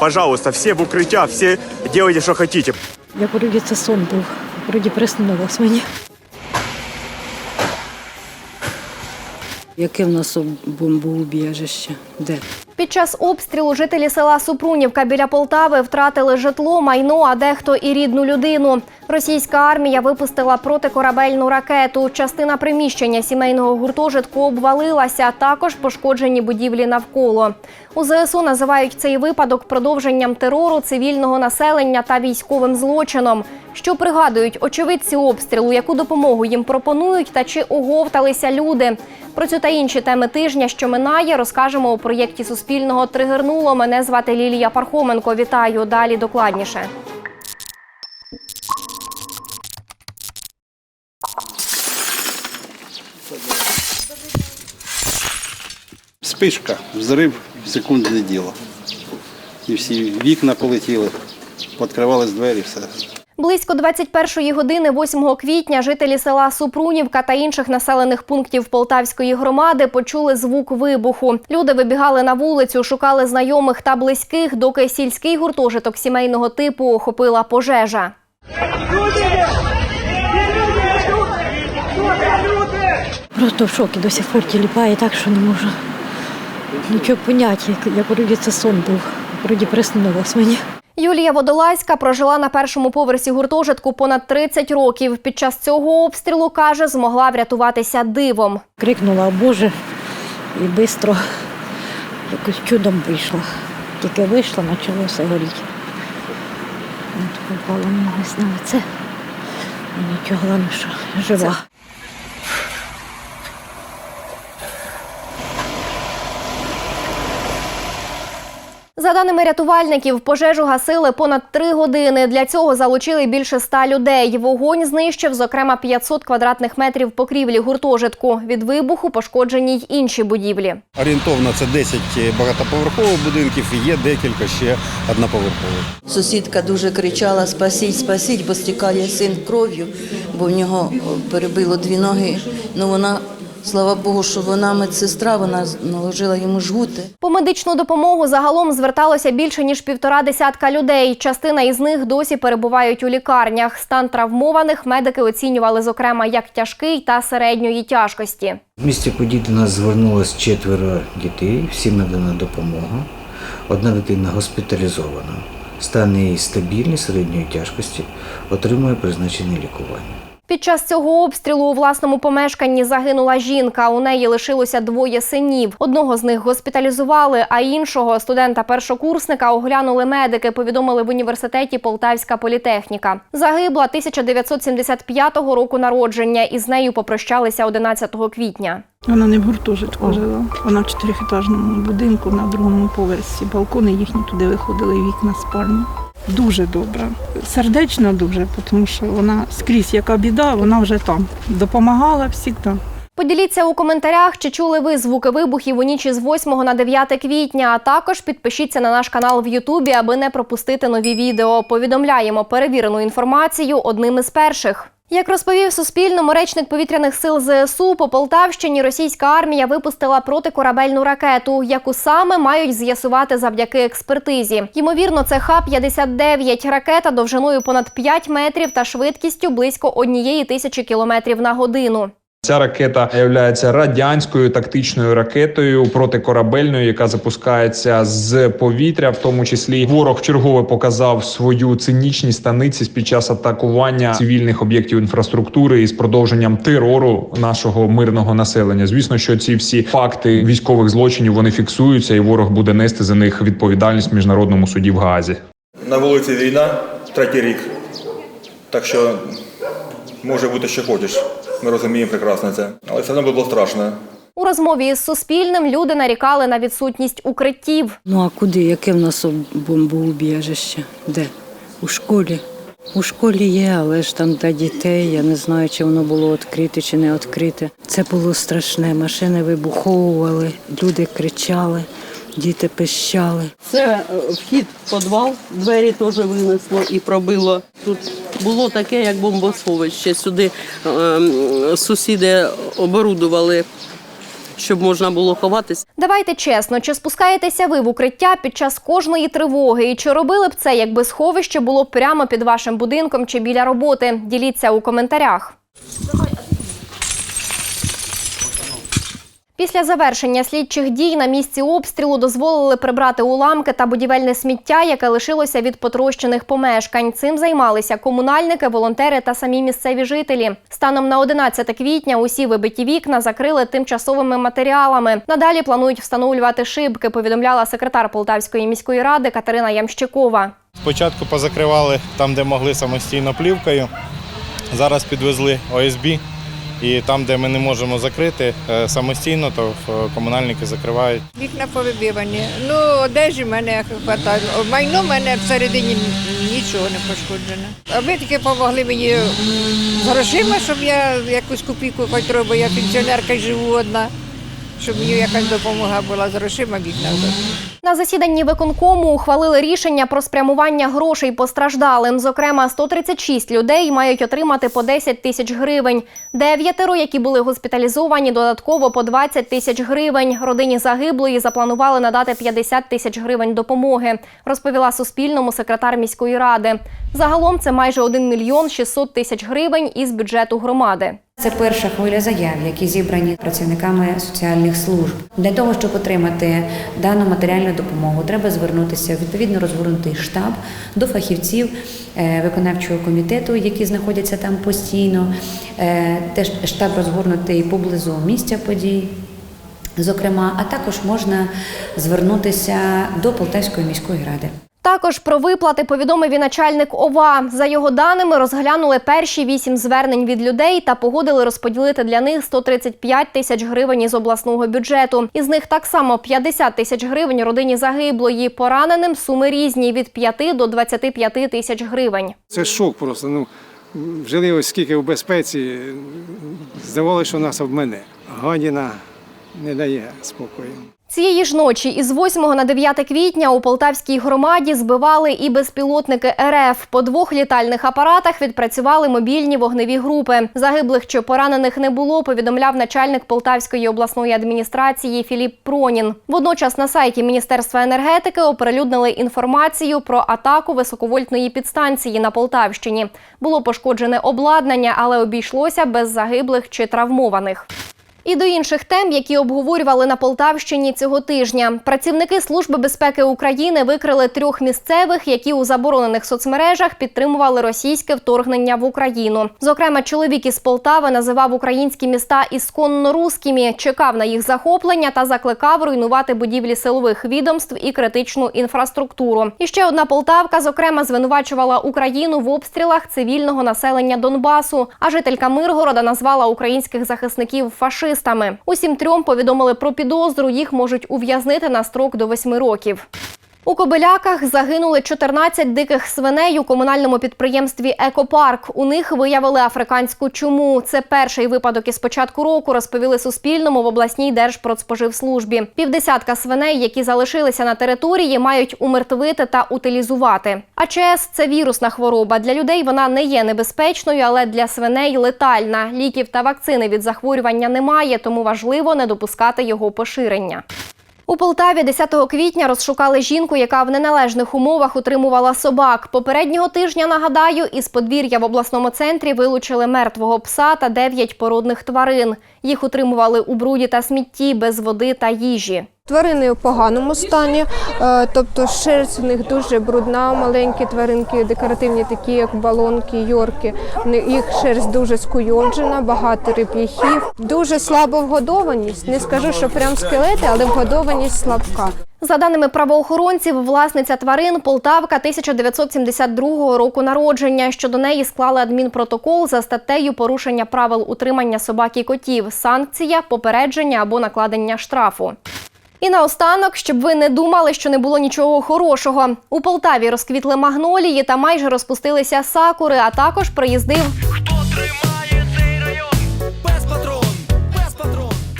Пожалуйста, все в укриття, все делайте, что хотите. Я вроді це сон був, вроді приснилось мені. Яке в нас бомбоубіжище? Де? Під час обстрілу жителі села Супрунівка біля Полтави втратили житло, майно, а дехто і рідну людину. Російська армія випустила протикорабельну ракету. Частина приміщення сімейного гуртожитку обвалилася, також пошкоджені будівлі навколо. У ЗСУ називають цей випадок продовженням терору цивільного населення та військовим злочином. Що пригадують очевидці обстрілу, яку допомогу їм пропонують та чи оговталися люди. Про цю та інші теми тижня, що минає, розкажемо у проєкті Суспільного Тригернуло. Мене звати Лілія Пархоменко. Вітаю. Далі докладніше. Спишка, взрив, секундне діло. І всі вікна полетіли, відкривались двері, все. Близько 21-ї години 8 квітня жителі села Супрунівка та інших населених пунктів Полтавської громади почули звук вибуху. Люди вибігали на вулицю, шукали знайомих та близьких, доки сільський гуртожиток сімейного типу охопила пожежа. Просто в шокі до сих пор тіліпає так, що не можу нічого поняти, як, як вроді це сон був, вроді приснилось мені. Юлія Водолазька прожила на першому поверсі гуртожитку понад 30 років. Під час цього обстрілу каже, змогла врятуватися дивом. Крикнула Боже і швидко якось чудом вийшла. Тільки вийшла, почало все горіти. Попала мені на це. Нічого, головне, що жива. За даними рятувальників, пожежу гасили понад три години. Для цього залучили більше ста людей. Вогонь знищив, зокрема, 500 квадратних метрів покрівлі гуртожитку. Від вибуху пошкоджені й інші будівлі. Орієнтовно це 10 багатоповерхових будинків і є декілька ще одноповерхових. Сусідка дуже кричала Спасіть, спасіть, бо стікає син кров'ю, бо в нього перебило дві ноги. Ну вона, слава Богу, що вона медсестра, вона наложила йому жгути. По медичну допомогу загалом зверталося більше ніж півтора десятка людей. Частина із них досі перебувають у лікарнях. Стан травмованих медики оцінювали, зокрема, як тяжкий та середньої тяжкості. В місті подій до нас звернулось четверо дітей, всім надана допомога. Одна дитина госпіталізована. Стан її стабільний середньої тяжкості, отримує призначене лікування. Під час цього обстрілу у власному помешканні загинула жінка. У неї лишилося двоє синів. Одного з них госпіталізували, а іншого студента-першокурсника оглянули медики. Повідомили в університеті Полтавська політехніка. Загибла 1975 року народження. Із нею попрощалися 11 квітня. Вона не в гуртожитку жила. Вона в чотирьохетажному будинку на другому поверсі. Балкони їхні туди виходили і вікна спальні. Дуже добра, сердечно дуже, тому що вона скрізь яка біда, вона вже там допомагала завжди. Поділіться у коментарях, чи чули ви звуки вибухів у ніч із 8 на 9 квітня. А також підпишіться на наш канал в Ютубі, аби не пропустити нові відео. Повідомляємо перевірену інформацію одним із перших. Як розповів Суспільному речник повітряних сил ЗСУ, по Полтавщині російська армія випустила протикорабельну ракету, яку саме мають з'ясувати завдяки експертизі. Ймовірно, це Х-59 ракета довжиною понад 5 метрів та швидкістю близько однієї тисячі кілометрів на годину. Ця ракета є радянською тактичною ракетою протикорабельною, яка запускається з повітря. В тому числі ворог вчергове показав свою цинічність та ницість під час атакування цивільних об'єктів інфраструктури із продовженням терору нашого мирного населення. Звісно, що ці всі факти військових злочинів вони фіксуються, і ворог буде нести за них відповідальність в міжнародному суді в Гаазі. На вулиці війна, третій рік. Так що може бути, що хочеш. Ми розуміємо прекрасно це. Але все одно було страшно. У розмові із Суспільним люди нарікали на відсутність укриттів. Ну а куди? Яке в нас бомбоубіжище? Де? У школі. У школі є, але ж там для дітей. Я не знаю, чи воно було відкрите, чи не відкрите. Це було страшне. Машини вибуховували, люди кричали, діти пищали. Це е, вхід в підвал, двері теж винесло і пробило. Тут було таке, як бомбосховище. Сюди е, сусіди оборудували щоб можна було ховатись. Давайте чесно, чи спускаєтеся ви в укриття під час кожної тривоги? І чи робили б це, якби сховище було прямо під вашим будинком чи біля роботи? Діліться у коментарях. Після завершення слідчих дій на місці обстрілу дозволили прибрати уламки та будівельне сміття, яке лишилося від потрощених помешкань. Цим займалися комунальники, волонтери та самі місцеві жителі. Станом на 11 квітня усі вибиті вікна закрили тимчасовими матеріалами. Надалі планують встановлювати шибки. Повідомляла секретар Полтавської міської ради Катерина Ямщикова. Спочатку позакривали там, де могли самостійно плівкою. Зараз підвезли ОСБ. І там, де ми не можемо закрити е, самостійно, то е, комунальники закривають. Вікна повибивані. Ну, одежі в мене хватає. Майно в мене всередині нічого не пошкоджено. А ви таки допомогли мені грошима, щоб я якусь копійку хоч робила. Я пенсіонерка живу одна, щоб мені якась допомога була з грошима вікна. На засіданні виконкому ухвалили рішення про спрямування грошей постраждалим. Зокрема, 136 людей мають отримати по 10 тисяч гривень. Дев'ятеро, які були госпіталізовані, додатково по 20 тисяч гривень. Родині загиблої запланували надати 50 тисяч гривень допомоги, розповіла Суспільному секретар міської ради. Загалом це майже 1 мільйон 600 тисяч гривень із бюджету громади. Це перша хвиля заяв, які зібрані працівниками соціальних служб. Для того, щоб отримати дану матеріальну допомогу, треба звернутися відповідно розгорнутий штаб до фахівців е, виконавчого комітету, які знаходяться там постійно. Е, Теж штаб розгорнутий поблизу місця подій. Зокрема, а також можна звернутися до Полтавської міської ради. Також про виплати повідомив і начальник ОВА. За його даними, розглянули перші вісім звернень від людей та погодили розподілити для них 135 тисяч гривень із обласного бюджету. Із них так само 50 тисяч гривень родині загиблої. Пораненим суми різні від 5 до 25 тисяч гривень. Це шок просто. Ну, жили ось скільки в безпеці, здавалося, що нас обмене. Гадіна не дає спокою. Цієї ж ночі із 8 на 9 квітня у Полтавській громаді збивали і безпілотники РФ. По двох літальних апаратах відпрацювали мобільні вогневі групи. Загиблих чи поранених не було, повідомляв начальник Полтавської обласної адміністрації Філіп Пронін. Водночас на сайті Міністерства енергетики оприлюднили інформацію про атаку високовольтної підстанції на Полтавщині. Було пошкоджене обладнання, але обійшлося без загиблих чи травмованих. І до інших тем, які обговорювали на Полтавщині цього тижня. Працівники Служби безпеки України викрили трьох місцевих, які у заборонених соцмережах підтримували російське вторгнення в Україну. Зокрема, чоловік із Полтави називав українські міста ісконно руськими, чекав на їх захоплення та закликав руйнувати будівлі силових відомств і критичну інфраструктуру. І ще одна Полтавка, зокрема, звинувачувала Україну в обстрілах цивільного населення Донбасу. А жителька Миргорода назвала українських захисників фашистами. Усім трьом повідомили про підозру. Їх можуть ув'язнити на строк до восьми років. У Кобиляках загинули 14 диких свиней у комунальному підприємстві Екопарк. У них виявили африканську чуму. Це перший випадок із початку року, розповіли Суспільному в обласній держпродспоживслужбі. Півдесятка свиней, які залишилися на території, мають умертвити та утилізувати. АЧС – це вірусна хвороба. Для людей вона не є небезпечною, але для свиней летальна. Ліків та вакцини від захворювання немає, тому важливо не допускати його поширення. У Полтаві 10 квітня розшукали жінку, яка в неналежних умовах утримувала собак. Попереднього тижня, нагадаю, із подвір'я в обласному центрі вилучили мертвого пса та 9 породних тварин. Їх утримували у бруді та смітті, без води та їжі. Тварини в поганому стані, е, тобто шерсть у них дуже брудна, маленькі тваринки, декоративні, такі як балонки, йорки. Їх шерсть дуже скуйовджена, багато реп'яхів. Дуже слабо вгодованість. Не скажу, що прям скелети, але вгодованість слабка. За даними правоохоронців, власниця тварин Полтавка 1972 року народження. Щодо неї склали адмінпротокол за статтею порушення правил утримання собак і котів, санкція, попередження або накладення штрафу. І наостанок, щоб ви не думали, що не було нічого хорошого. У Полтаві розквітли магнолії та майже розпустилися сакури, а також приїздив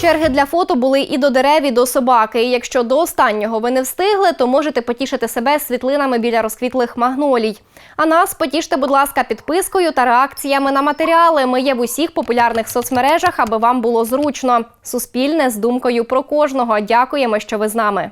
Черги для фото були і до дерев, і до собаки. І якщо до останнього ви не встигли, то можете потішити себе світлинами біля розквітлих магнолій. А нас потіште, будь ласка, підпискою та реакціями на матеріали. Ми є в усіх популярних соцмережах, аби вам було зручно. Суспільне з думкою про кожного. Дякуємо, що ви з нами.